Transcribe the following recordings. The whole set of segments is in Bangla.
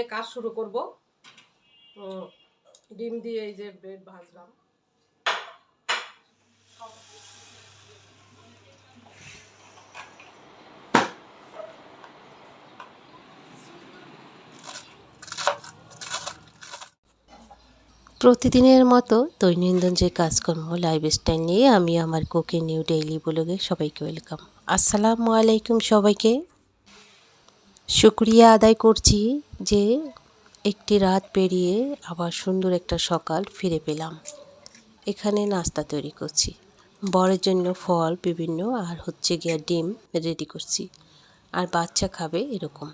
দিয়ে কাজ শুরু করব। উম, ডিম দিয়ে এই যে ব্রেড ভাজলাম। প্রতিদিনের মতো দৈনন্দিন যে কাজকর্ম লাইফস্টাইল নিয়ে আমি আমার কুকি নিউ ডেইলি ব্লগে সবাইকে ওয়েলকাম আসসালামু আলাইকুম সবাইকে। শুক্রিয়া আদায় করছি যে একটি রাত পেরিয়ে আবার সুন্দর একটা সকাল ফিরে পেলাম। এখানে নাস্তা তৈরি করছি। বরের জন্য ফল বিভিন্ন আর হচ্ছে গিয়া ডিম রেডি করছি। আর বাচ্চা খাবে এরকম।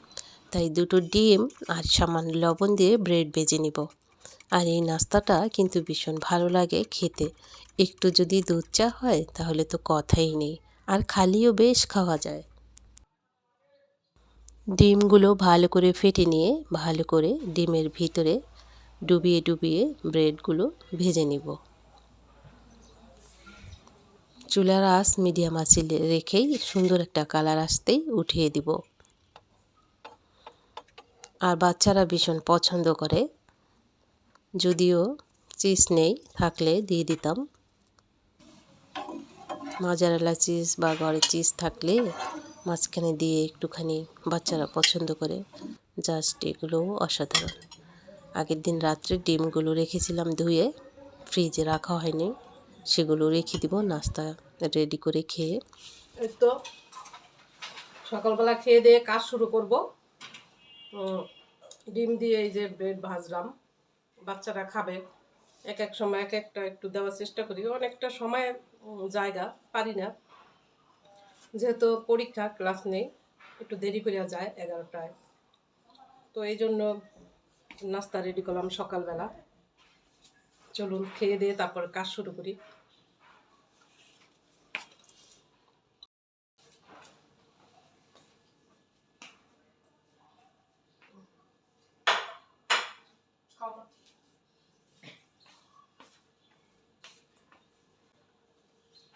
তাই দুটো ডিম আর সামান্য লবণ দিয়ে ব্রেড বেজে নিব। আর এই নাস্তাটা কিন্তু ভীষণ ভালো লাগে খেতে। একটু যদি দুধ চা হয় তাহলে তো কথাই নেই। আর খালিও বেশ খাওয়া যায়। ডিমগুলো ভালো করে ফেটে নিয়ে ভালো করে ডিমের ভিতরে ডুবিয়ে ডুবিয়ে ব্রেডগুলো ভেজে নিব। চুলার আঁচ মিডিয়াম আঁচে রেখেই সুন্দর একটা কালার আসতেই উঠিয়ে দিব। আর বাচ্চারা ভীষণ পছন্দ করে। যদিও চিজ নেই থাকলে দিয়ে দিতাম। মজারালা চিজ বা ঘরে চিজ থাকলে মাঝখানে দিয়ে একটুখানি বাচ্চারা পছন্দ করে। জাস্ট এগুলো অসাধারণ। আগের দিন রাত্রে ডিমগুলো রেখেছিলাম ধুয়ে ফ্রিজে রাখা হয়নি। সেগুলো রেখে দিব, নাস্তা রেডি করে খেয়ে। তো, সকালবেলা খেয়ে দিয়ে কাজ শুরু করব। ডিম দিয়ে এই যে ব্রেড ভাজলাম, বাচ্চারা খাবে। এক এক সময় এক একটা একটু দেওয়ার চেষ্টা করি। অনেকটা সময় জায়গা পারি না। যেহেতু পরীক্ষা ক্লাস নেই, একটু দেরি করে যায়, এগারোটায়। তো এই জন্য নাস্তা রেডি করলাম সকালবেলা। চলুন, খেয়ে দিয়ে তারপর কাজ শুরু করি।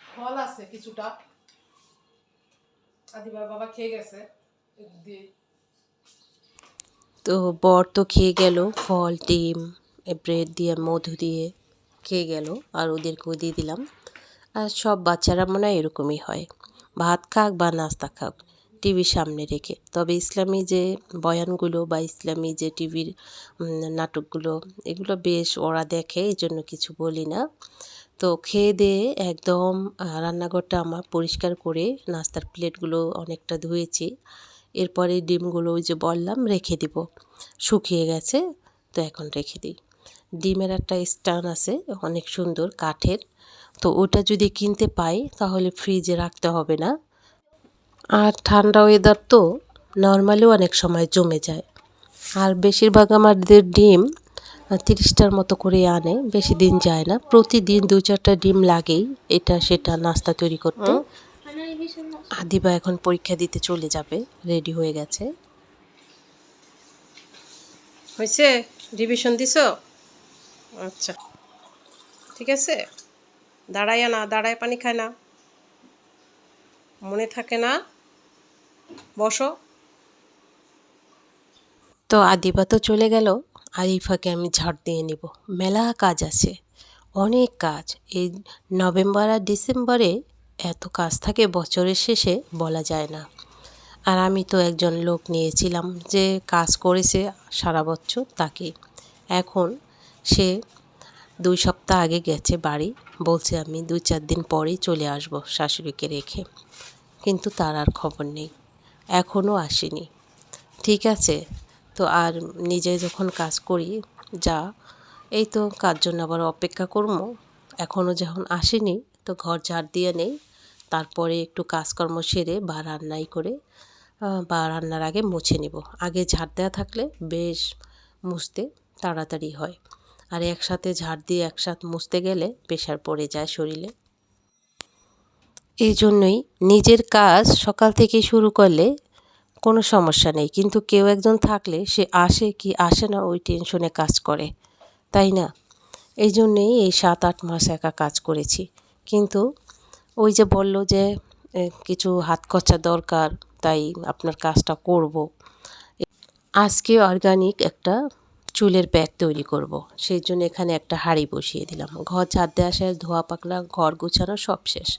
ফল আছে কিছুটা। তো বর তো খেয়ে গেল, ফল, ডিম ব্রেড দিয়ে, মধু দিয়ে খেয়ে গেল, আর ওদেরকেও দিয়ে দিলাম। আর সব বাচ্চারা মনে হয় এরকমই হয়। ভাত খাক বা নাস্তা খাক টিভির সামনে রেখে। তবে ইসলামী যে বয়ানগুলো বা ইসলামী যে টিভির নাটকগুলো, এগুলো বেশ ওরা দেখে এই জন্য কিছু বলি না। তো খেয়ে দিয়ে একদম রান্নাঘরটা আমার পরিষ্কার করে নাস্তার প্লেটগুলো অনেকটা ধুয়েছি। এরপরে ডিমগুলো ওই যে বললাম, রেখে দিব। শুকিয়ে গেছে, তো এখন রেখে দিই। ডিমের একটা স্টান আছে, অনেক সুন্দর কাঠের। তো ওটা যদি কিনতে পাই, তাহলে ফ্রিজে রাখতে হবে না। আর ঠান্ডা ওয়েদার তো নর্মালিও অনেক সময় জমে যায়। আর বেশিরভাগ আমাদের ডিম তিরিশটার মতো করে আনে বেশি দিন যায় না। প্রতিদিন দু চারটা ডিম লাগেই এটা সেটা নাস্তা তৈরি করতে। আদিবা এখন পরীক্ষা দিতে চলে যাবে রেডি হয়ে গেছে। হয়েছে? রিভিশন দিছ? আচ্ছা। ঠিক আছে? দাঁড়াইয়া না দাঁড়ায় পানি খায় না। মনে থাকে না। বসো। তো আদিবা তো চলে গেল। আরিফাকে আমি ঝাড় দিয়ে নিব। মেলা কাজ আছে, অনেক কাজ। এই নভেম্বর আর ডিসেম্বরে এত কাজ থাকে, বছরের শেষে বলা যায় না। আর আমি তো একজন লোক নিয়েছিলাম যে কাজ করেছে সারা বছর তাকে। এখন সে দুই সপ্তাহ আগে গেছে বাড়ি, বলছে আমি দুই চার দিন পরেই চলে আসব শাশুড়িকে রেখে। কিন্তু তার আর খবর নেই, এখনও আসেনি। ঠিক আছে তো আর নিজে যখন কাজ করি, যা, এই তো কাজ জন্য আবার অপেক্ষা করব? এখনও যখন আসেনি, তো ঘর ঝাড় দিয়ে নেই। তারপরে একটু কাজকর্ম সেরে বা রান্নাই করে বা রান্নার আগে মুছে নেব। আগে ঝাড় দেওয়া থাকলে বেশ মুছতে তাড়াতাড়ি হয়। আর একসাথে ঝাড় দিয়ে একসাথে মুছতে গেলে প্রেশার পড়ে যায় শরীরে। এই জন্যই নিজের কাজ সকাল থেকে শুরু করলে কোনো সমস্যা নেই। কিন্তু কেউ একজন থাকলে সে আসে কি আসে না ওই টেনশনে কাজ করে। তাই না? এই জন্যেই এই সাত আট মাস একা কাজ করেছি। কিন্তু ওই যে বলল যে কিছু হাত খরচা দরকার, তাই আপনার কাজটা করব। আজকে অর্গানিক একটা চুলের ব্যাগ তৈরি করব। সেই জন্য এখানে একটা হাঁড়ি বসিয়ে দিলাম। ঘর ছাদে আসে ধোয়া পাকলা ঘর গুছানো সব শেষ।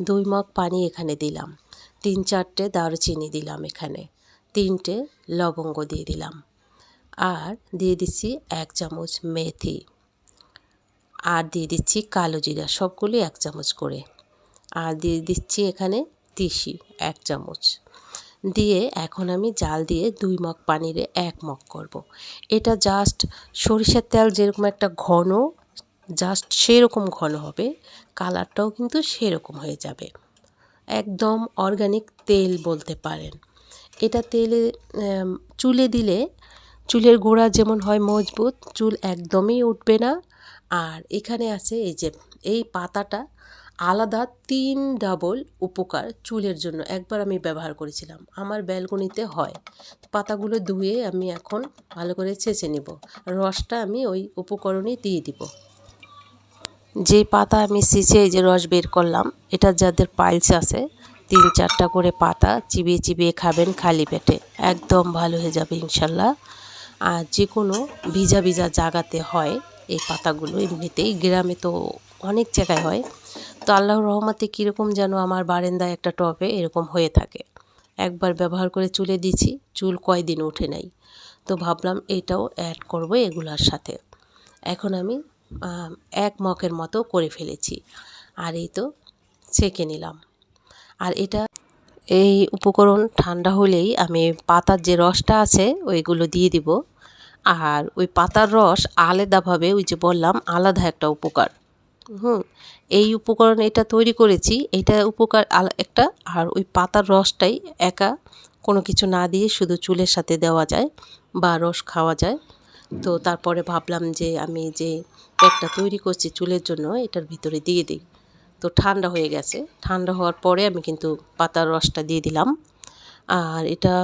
দুই মগ পানি এখানে দিলাম। তিন চারটে দারুচিনি দিলাম এখানে। তিনটে লবঙ্গ দিয়ে দিলাম। আর দিয়ে দিচ্ছি এক চামচ মেথি। আর দিয়ে দিচ্ছি কালো জিরা সবগুলি এক চামচ করে। আর দিয়ে দিচ্ছি এখানে তিসি, এক চামচ। দিয়ে এখন আমি জাল দিয়ে দুই মগ পানিরে এক মগ করব। এটা জাস্ট সরিষার তেল যেরকম একটা ঘন জাস্ট সেরকম ঘন হবে কালারটাও কিন্তু সেরকম হয়ে যাবে। একদম অর্গানিক তেল বলতে পারেন। এটা তেলে চুলে দিলে চুলের গোড়া যেমন হয় মজবুত, চুল একদমই উঠবে না। আর এখানে আছে এই যে, এই পাতাটা আলাদা তিন ডাবল উপকার চুলের জন্য। একবার আমি ব্যবহার করেছিলাম, আমার ব্যালকনিতে হয়। পাতাগুলো ধুয়ে আমি এখন ভালো করে ছেঁচে নিব। রসটা আমি ওই উপকরণে দিয়ে দিব। যে পাতা আমি সিঁচে যে রস বের করলাম এটা যাদের পাইলস আছে তিন চারটা করে পাতা চিবিয়ে চিবিয়ে খাবেন খালি পেটে একদম ভালো হয়ে যাবে ইনশাল্লাহ। আর যে কোনো ভিজা ভিজা জায়গাতে হয় এই পাতাগুলো এমনিতেই গ্রামে তো অনেক জায়গায় হয়। তো আল্লাহর রহমতে কীরকম যেন আমার বারেন্দায় একটা টবে এরকম হয়ে থাকে। একবার ব্যবহার করে চুলে দিছি চুল কয়দিন ওঠে নাই। তো ভাবলাম এটাও অ্যাড করব এগুলার সাথে। এখন আম, এক মকের মতো করে ফেলেছি। আর এই তো ছেঁকে নিলাম। আর এটা এই উপকরণ ঠান্ডা হলেই আমি পাতার যে রসটা আছে, ওইগুলো দিয়ে দিব। আর ওই পাতার রস আলাদাভাবে ওই যে বললাম, আলাদা একটা উপকার। হুম, এই উপকরণ এটা তৈরি করেছি, এটা উপকার একটা। আর ওই পাতার রসটাই একা কোনো কিছু না দিয়ে শুধু চুলের সাথে দেওয়া যায় বা রস খাওয়া যায়। তো তারপরে ভাবলাম যে আমি যে প্যাকটা তৈরি করছি চুলের জন্য, এটার ভিতরে দিয়ে দিই। তো ঠান্ডা হয়ে গেছে। ঠান্ডা হওয়ার পরে আমি কিন্তু পাতার রসটা দিয়ে দিলাম। আর এটা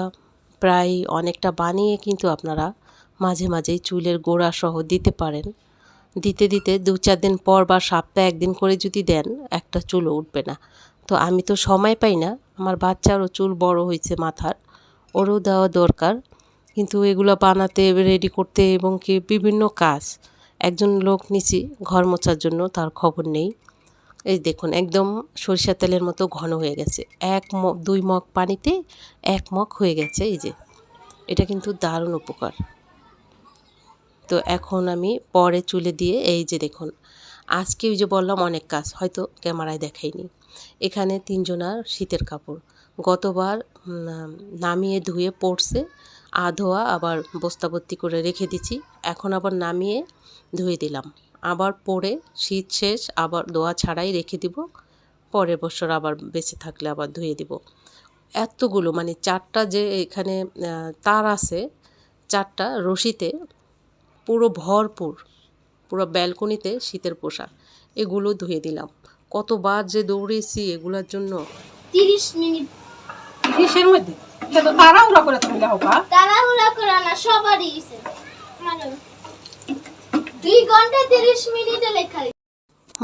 প্রায় অনেকটা বানিয়ে কিন্তু আপনারা মাঝে মাঝেই চুলের গোড়া সহ দিতে পারেন। দিতে দিতে দু চার দিন পর বা সপ্তাহে একদিন করে যদি দেন, একটা চুলও উঠবে না। তো আমি তো সময় পাই না। আমার বাচ্চারও চুল বড় হয়েছে মাথার, ওরও দেওয়া দরকার। কিন্তু এগুলো বানাতে, রেডি করতে এবং কি বিভিন্ন কাজ। একজন লোক নিছি ঘর মোছার জন্য তার খবর নেই। এই দেখুন, একদম সরিষা তেলের মতো ঘন হয়ে গেছে। এক মগ দুই মগ পানিতে এক মগ হয়ে গেছে এই যে। এটা কিন্তু দারুণ উপকার। তো এখন আমি পরে চুলে দিয়ে এই যে দেখুন, আজকে ওই যে বললাম অনেক কাজ, হয়তো ক্যামেরায় দেখাইনি। এখানে তিনজনার শীতের কাপড়। গতবার নামিয়ে ধুয়ে পড়ছে আধোয়া আবার বস্তাবর্তি করে রেখে দিছি এখন আবার নামিয়ে ধুয়ে দিলাম। আবার পরে শীত শেষ, আবার দোয়া ছাড়াই রেখে দিব। পরের বছর আবার বেঁচে থাকলে আবার ধুয়ে দিব। এতগুলো মানে চারটা যে এখানে তার আছে, চারটা রশিতে পুরো ভরপুর, পুরো ব্যালকনিতে শীতের পোশাক। এগুলো ধুয়ে দিলাম। কতবার যে দৌড়েছি এগুলোর জন্য তিরিশ মিনিট, তিরিশের মধ্যে? তো তাড়াহুড়া করে তুমি হোকা তাড়াহুড়া করে না সবারই ইসে আমারও। দুই ঘণ্টা তিরিশ মিনিটে লেখা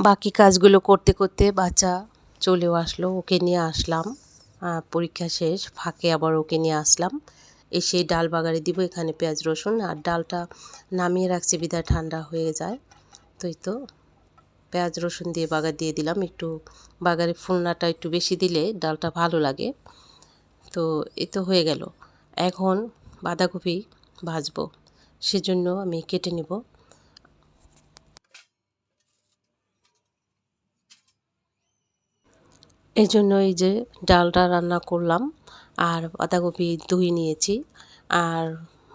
বাকি কাজগুলো করতে করতে বাচ্চা চলেও আসলো ওকে নিয়ে আসলাম। পরীক্ষা শেষ ফাঁকে আবার ওকে নিয়ে আসলাম। এসে ডাল বাগারে দিব এখানে পেঁয়াজ রসুন আর ডালটা নামিয়ে রাখছি বিদায় ঠান্ডা হয়ে যায়। তো তো পেঁয়াজ রসুন দিয়ে বাগার দিয়ে দিলাম একটু বাগারে ফুলনাটা একটু বেশি দিলে ডালটা ভালো লাগে। তো এ তো হয়ে গেল। এখন বাঁধাকপি ভাজবো। সেজন্য আমি কেটে নেব। এই জন্য এই যে ডালটা রান্না করলাম, আর বাঁধাকপি ধুই নিয়েছি। আর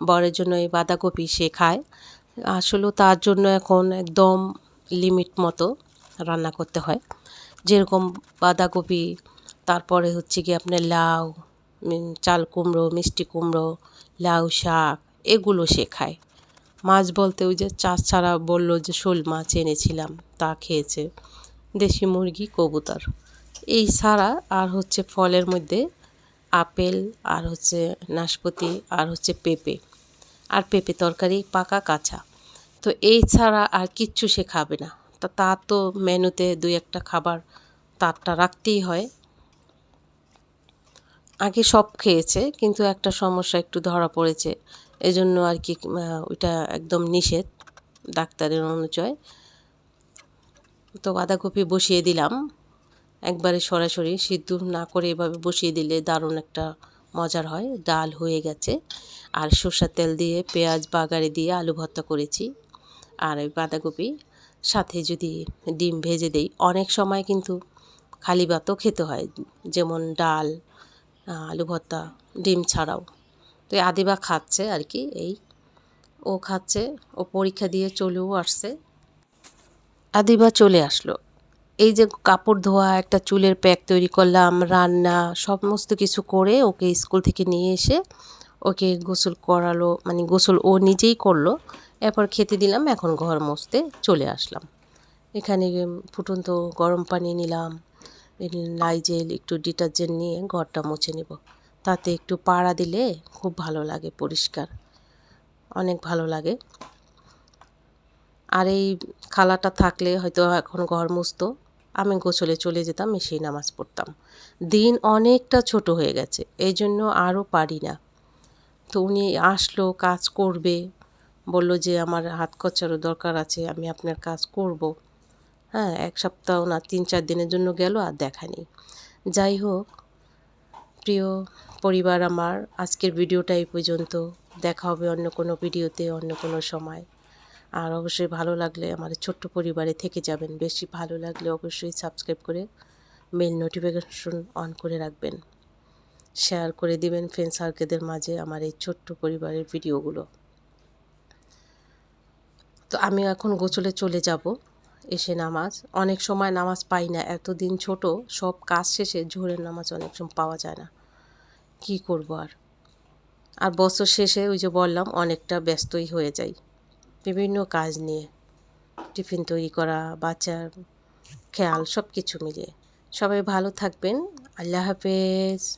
বরের জন্য এই বাঁধাকপি সে খায়। আসলেও তার জন্য এখন একদম লিমিট মতো রান্না করতে হয়। যেরকম বাঁধাকপি, তারপরে হচ্ছে কি আপনার লাউ চাল কুমড়ো, মিষ্টি কুমড়ো, লাউ শাক, এগুলো শেখায় মাছ বলতে ওই যে চাষ ছাড়া বলল যে শোল মাছ এনেছিলাম, তা খেয়েছে দেশি মুরগি কবুতর। এই ছাড়া আর হচ্ছে ফলের মধ্যে আপেল, আর হচ্ছে নাশপাতি, আর হচ্ছে পেঁপে, আর পেঁপে তরকারি পাকা কাঁচা। তো এই ছাড়া আর কিচ্ছু সে খাবে না। তা তার তো মেনুতে দুই একটা খাবার তারটা রাখতেই হয়। আগে সব খেয়েছে, কিন্তু একটা সমস্যা একটু ধরা পড়েছে। এজন্য আর কি ওইটা একদম নিষেধ ডাক্তারের অনুচয়। তো বাঁধাকপি বসিয়ে দিলাম। একবারে সরাসরি সিদ্ধ না করে এভাবে বসিয়ে দিলে দারুণ একটা মজার হয়। ডাল হয়ে গেছে। আর সর্ষের তেল দিয়ে, পেঁয়াজ বাগারে দিয়ে আলু ভর্তা করেছি। আর ওই বাঁধাকপি সাথে যদি ডিম ভেজে দেই, অনেক সময় কিন্তু খালি ভাতও খেতে হয়। যেমন ডাল আলু ভর্তা ডিম ছাড়াও। তো আদিবা খাচ্ছে আর কি, এই ও খাচ্ছে, ও পরীক্ষা দিয়ে চলেও আসছে। আদিবা চলে আসলো। এই যে কাপড় ধোয়া, একটা চুলের প্যাক তৈরি করলাম, রান্না, সমস্ত কিছু করে ওকে স্কুল থেকে নিয়ে এসে ওকে গোসল করালো মানে গোসল ও নিজেই করল। এরপর খেতে দিলাম, এখন ঘর মুছতে চলে আসলাম। এখানে ফুটন্ত গরম পানি নিলাম লাইজেল একটু ডিটারজেন্ট নিয়ে ঘরটা মুছে নেব। তাতে একটু পাড়া দিলে খুব ভালো লাগে, পরিষ্কার। অনেক ভালো লাগে। আর এই খালাটা থাকলে হয়তো এখন ঘর মুছতো। আমি গোছলে চলে যেতাম এসেই নামাজ পড়তাম। দিন অনেকটা ছোট হয়ে গেছে এই জন্য আরও পারি না। তো উনি আসলো, কাজ করবে। বলল যে, আমার হাত খরচারও দরকার আছে, আমি আপনার কাজ করব। হ্যাঁ এক সপ্তাহ না তিন চার দিনের জন্য গেল আর দেখা নেই। যাই হোক, প্রিয় পরিবার আমার, আজকের ভিডিওটা এই পর্যন্ত। দেখা হবে অন্য কোনো ভিডিওতে, অন্য কোনো সময়। আর অবশ্যই ভালো লাগলে আমার ছোট্ট পরিবারে থেকে যাবেন। বেশি ভালো লাগলে অবশ্যই সাবস্ক্রাইব করে মেল নোটিফিকেশন অন করে রাখবেন। শেয়ার করে দিবেন ফ্রেন্ড সার্কেলদের মাঝে আমার এই ছোট্ট পরিবারের ভিডিওগুলো। তো আমি এখন গোসলে চলে যাব। এসে নামাজ। অনেক সময় নামাজ পাই না, এতদিন ছোট, সব কাজ শেষে জোহরের নামাজ অনেক সময় পাওয়া যায় না। কি করব আর? আর বছর শেষে ওই যে বললাম, অনেকটা ব্যস্তই হয়ে যাই। বিভিন্ন কাজ নিয়ে, টিফিন তৈরি করা, বাচ্চার খেয়াল সব কিছু মিলিয়ে। সবাই ভালো থাকবেন। আল্লাহ হাফেজ।